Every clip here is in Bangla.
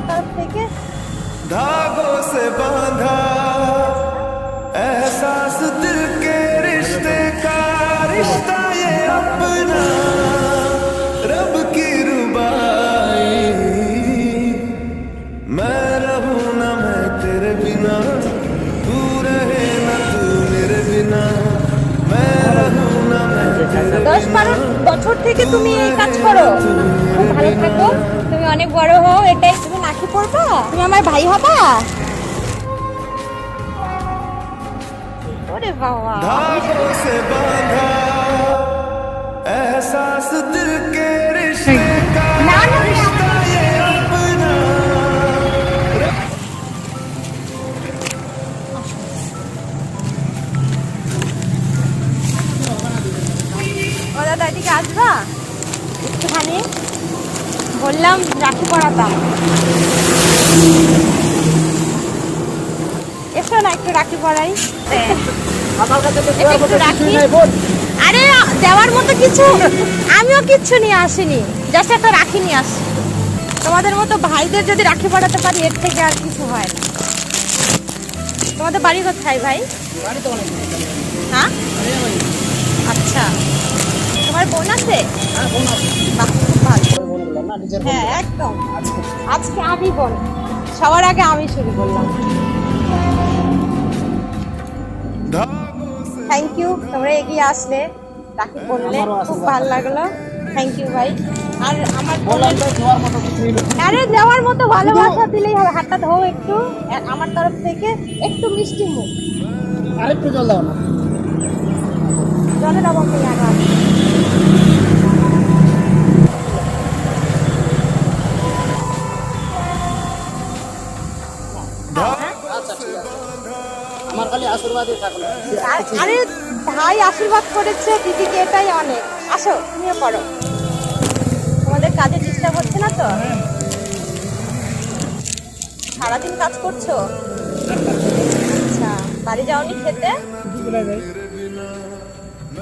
আমার তরফ থেকে धागों से बांधा एहसास दिल के रिश्ते का रिश्ता ये अपना रब की रुबाई मैं रहूं ना मैं तेरे बिना तू रहे ना तू मेरे बिना मैं रहूं ना मैं तेरे দশ বারো বছর থেকে তুমি এই কাজ করো খুব ভালো থাকো তুমি অনেক বড় হও এটাই পড়বা তুমি আমার ভাই হবা? ওরে বাবা। রাখি আরে দেওয়ার মতো কিছু আমিও কিচ্ছু নিয়ে আসিনি। জাস্ট একটা রাখি নিয়ে আসি। তোমাদের মতো ভাইদের যদি রাখি পড়াতে পারি এর থেকে আর কিছু হয় না। তোমাদের বাড়ি কোথায় ভাই? হ্যাঁ? আচ্ছা। তোমার বোন আছে? হ্যাঁ একদম। আজকে আমি বোন। সবার আগে আমি শুরু করলাম। থ্যাংক ইউ তোমরা এগিয়ে আসলে। তাকে বললে খুব ভালো লাগল। থ্যাংক ইউ ভাই। আর আমার আরে দেওয়ার মতো ভালোবাসা দিলেই হবে। হাতটা ধো একটু। আমার তরফ থেকে একটু মিষ্টি মুখ। আরেকটু জল দাও না। জলে আগে আচ্ছা আমার খালি আশীর্বাদই থাকল। আর- ভাই আশীর্বাদ করেছে, দিদিকে এটাই অনেক। আসো, তুমিও পড়ো। তোমাদের কাজে ডিস্টার্ব হচ্ছে না তো? সারাদিন কাজ করছ? আচ্ছা বাড়ি যাওনি খেতে?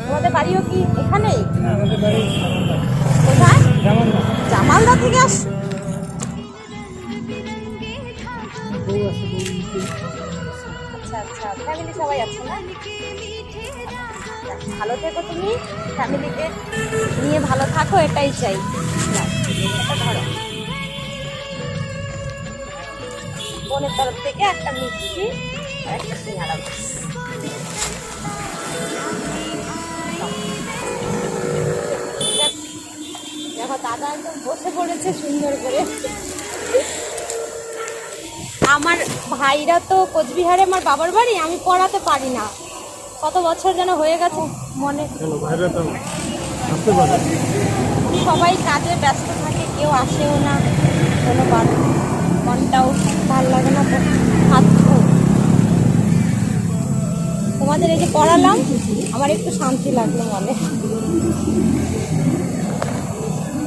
তোমাদের বাড়িও কি এখানেই? কোথায়? জামালদা থেকে আস আচ্ছা ফ্যামিলি সবাই আছে না? ভালো থেকো তুমি ফ্যামিলিকে নিয়ে ভালো থাকো, এটাই চাই। ধরো। বোনের তরফ থেকে একটা মিষ্টি একটা সিঙ্গারা। দেখো, দাদা একদম বসে পড়েছে সুন্দর করে। আমার ভাইরা তো কোচবিহারে আমার বাবার বাড়ি আমি পড়াতে পারি না। কত বছর যেন হয়ে গেছে মনে। সবাই কাজে ব্যস্ত থাকে কেউ আসেও না কোনো মনটাও ভালো লাগে না হাত তোমাদের এই যে পড়ালাম আমার একটু শান্তি লাগল মনে।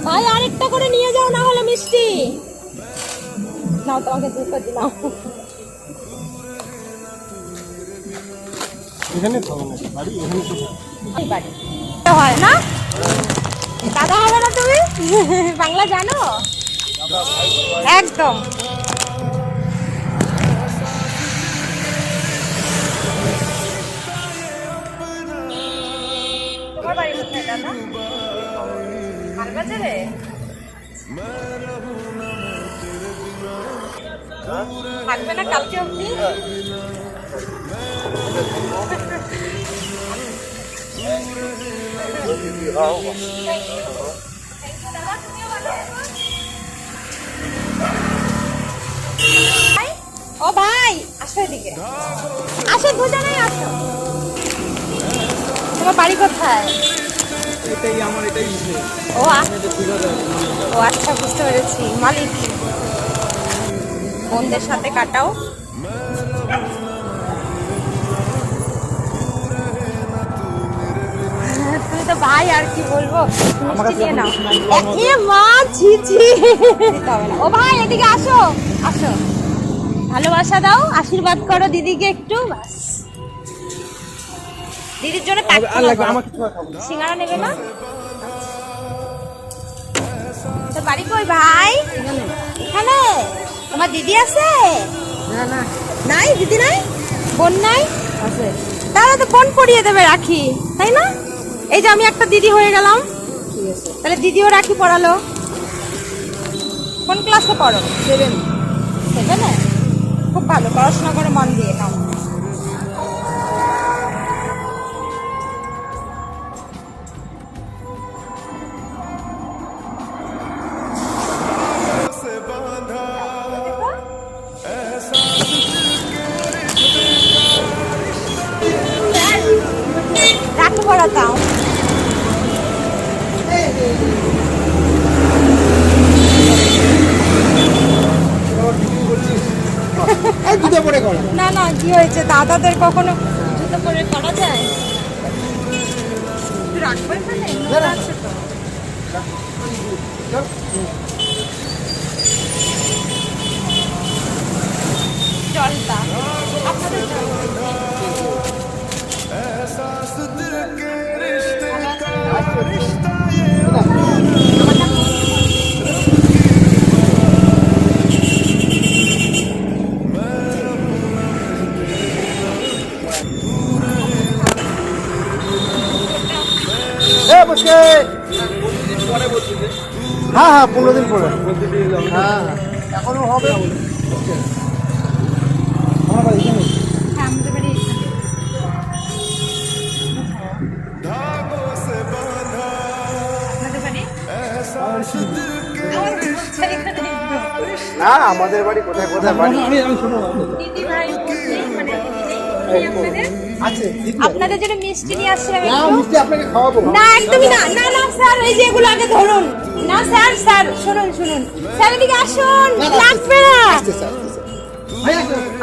ভাই আরেকটা করে নিয়ে যাও না হলে মিষ্টি। নাও তোমাকে দুটো দিলাম এখানে বাড়ি এখানে বাড়ি। হয় না? দাদা হবে না তুমি? বাংলা জানো? একদম। তোমার বাড়ি কোথায় দাদা? থাকবে না কালকে ভাই, ও ভাই আসো এদিকে। আসো দুজনেই আসো। তোমার বাড়ি কোথায়? এটাই আমার এটাই ও ও আচ্ছা বুঝতে পেরেছি। মালিক বোনদের সাথে কাটাও। তুমি তো ভাই আর কি বলব? মিষ্টি নিয়ে নাও। এ মা ছি ছি। না। ও ভাই এদিকে আসো। আসো। ভালোবাসা দাও আশীর্বাদ করো দিদিকে একটু। বাস। দিদির জন্য। সিঙ্গারা নেবে না বাড়ি কই ভাই? এখানে। তোমার দিদি আছে? না না। নাই? দিদি নাই? বোন নাই? আছে। তাহলে তো বোন পরিয়ে দেবে রাখি তাই না? এই যে আমি একটা দিদি হয়ে গেলাম। তাহলে দিদিও রাখি পড়ালো। কোন ক্লাসে পড়ো? সেভেন সেভেনে খুব ভালো পড়াশোনা করে মন দিয়ে নাও। না কি হয়েছে? দাদাদের কখনো জুতো পরে করা যায়? রাখব। জলটা। আপনাদের হ্যাঁ পনেরো দিন পরে। হ্যাঁ এখনও হবে? না আমাদের বাড়ি কোথায় কোথায় বাড়ি? আমি আমি শুনো নেই, আপনাদের? আছে আপনাদের জন্য মিষ্টি নিয়ে আসছি আমি না মিষ্টি আপনাকে খাওয়াবো। না একদমই না। না না স্যার এই যে এগুলো আগে ধরুন। না স্যার স্যার শুনুন শুনুন। স্যার এদিকে আসুন। লাগবে না।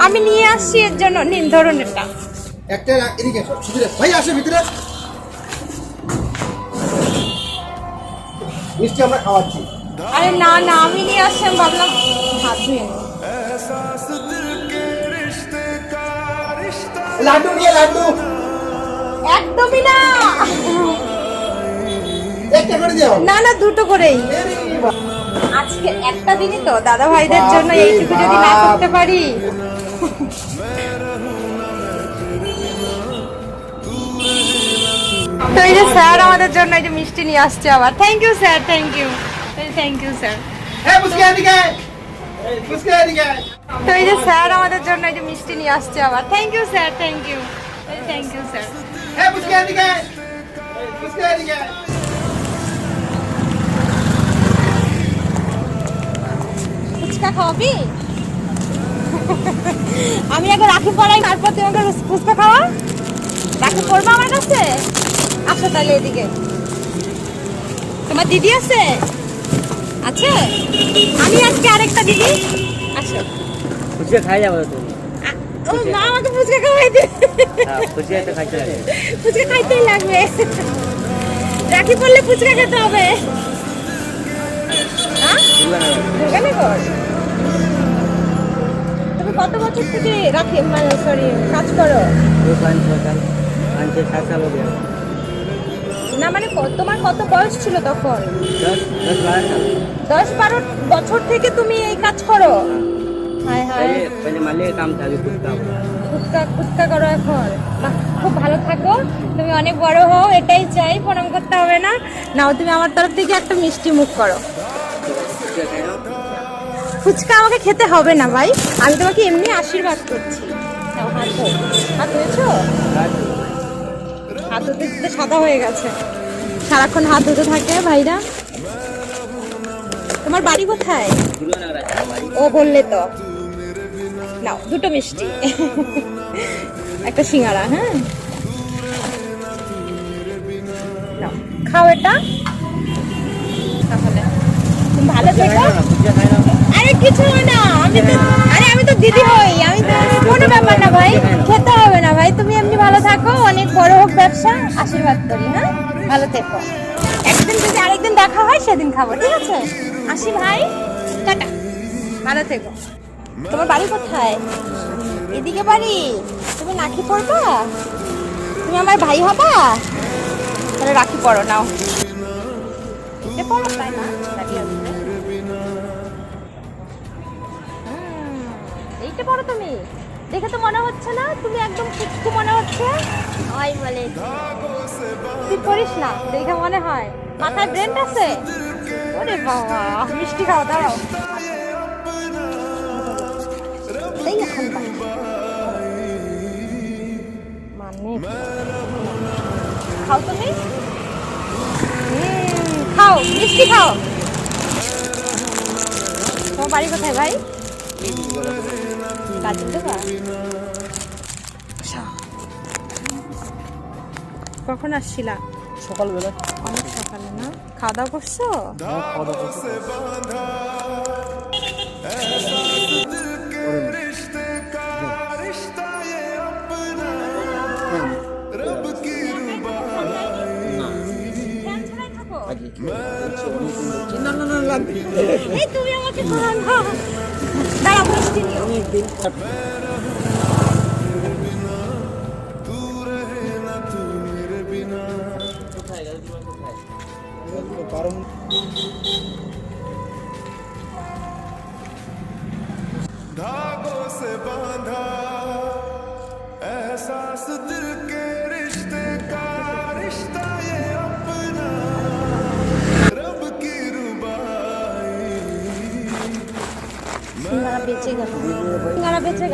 আমি নিয়ে আসছি এর জন্য। নিন ধরুন এটা। একটা এদিকে ভিতরে ভাই আসো ভিতরে। মিষ্টি আমরা খাওয়াচ্ছি। আরে না না আমি নিয়ে আসছি আমি ভাবলাম হাত ধুয়ে লাড্ডু নিয়ে লাড্ডু। একদমই না। একটা করে দিও। না না দুটো করেই। আজকে একটা দিনই তো দাদা ভাইদের জন্য এইটুকু যদি না করতে পারি। তো এই যে স্যার আমাদের জন্য এই যে মিষ্টি নিয়ে আসছে আবার। Thank you sir thank you thank you sir এ তো এই যে স্যার আমাদের জন্য এই যে মিষ্টি নিয়ে আসছে আবার। Thank you sir thank you thank you sir fuchka খাওয়াবি? আমি আগে রাখি পড়াই তারপর তুমি আমাকে ফুচকা খাওয়া। রাখি পড়ব আমার কাছে? আসো তাহলে এদিকে। তোমার দিদি আছে? আছে? আমি আজকে আরেকটা দিদি। আসো। ফুচকা খাই যাব তুমি। ও মা আমাকে ফুচকা খাওয়াই দে। হ্যাঁ, ফুচকা তো খাইতে লাগবে ফুচকা খাইতেই লাগবে। রাখি পড়লে ফুচকা খেতে হবে। হ্যাঁ? তুমি কত বছর থেকে রাখি মানে সরি কাজ করো? না মানে তোমার কত বয়স ছিল তখন? দশ বারো বছর থেকে তুমি এই কাজ করো? হ্যাঁ। হায় হায় पहले पहले माले का काम था अभी खुद का हुआ ফুচকা ফুচকা করো এখন বাহ, খুব ভালো থাকো তুমি অনেক বড় হও এটাই চাই প্রণাম করতে হবে না নাও তুমি আমার তরফ থেকে একটা মিষ্টি মুখ করো फुचका खाए ना ফুচকা আমাকে খেতে হবে না ভাই আমি তোমাকে এমনি আশীর্বাদ করছি নাও, হাত ধো। হাত ধুয়েছো रात হাত ধুতে ধুতে সাদা হয়ে গেছে সারাক্ষণ হাত ধুতে থাকে ভাইরা তোমার বাড়ি কোথায় दुर्गा नगर आता है हमारी ও বললে তো নাও, দুটো মিষ্টি। একটা সিঙ্গারা হ্যাঁ? নাও, খাও এটা। তাহলে, তুমি ভালো থেকো। আরে, কিছু না, আমি তো আরে, আমি তো দিদি হই, আমি তো কোনো ব্যাপার না ভাই, খেতে হবে না ভাই, তুমি এমনি ভালো থাকো, অনেক বড় হোক ব্যবসা, আশীর্বাদ করি হ্যাঁ? ভালো থেকো। একদিন যদি আরেকদিন দেখা হয়, সেদিন খাব, ঠিক আছে? আসি ভাই, টাটা। ভালো থেকো। তোমার বাড়ি কোথায়? এদিকে বাড়ি। তুমি নাকি পড়বা? তুমি আমার ভাই হবা? তাহলে রাখি পড়ো নাও। এইটা পড়ো তুমি। দেখে তো মনে হচ্ছে না তুমি একদম কিচ্ছু মনে হচ্ছে। বলে। তুই পড়িস না দেখে মনে হয়। মাথার ব্রেন আছে? ওরে বাবা মিষ্টি খাও দাঁড়াও। খাও তুমি? খাও মিষ্টি খাও। তোমার বাড়ি কোথায় ভাই? গাজর কখন আসছিলা? সকালবেলা। অনেক সকালে না? খাওয়া দাওয়া করছ। না না না লাগবে এই তুমি আমাকে মার না কারণ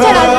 再来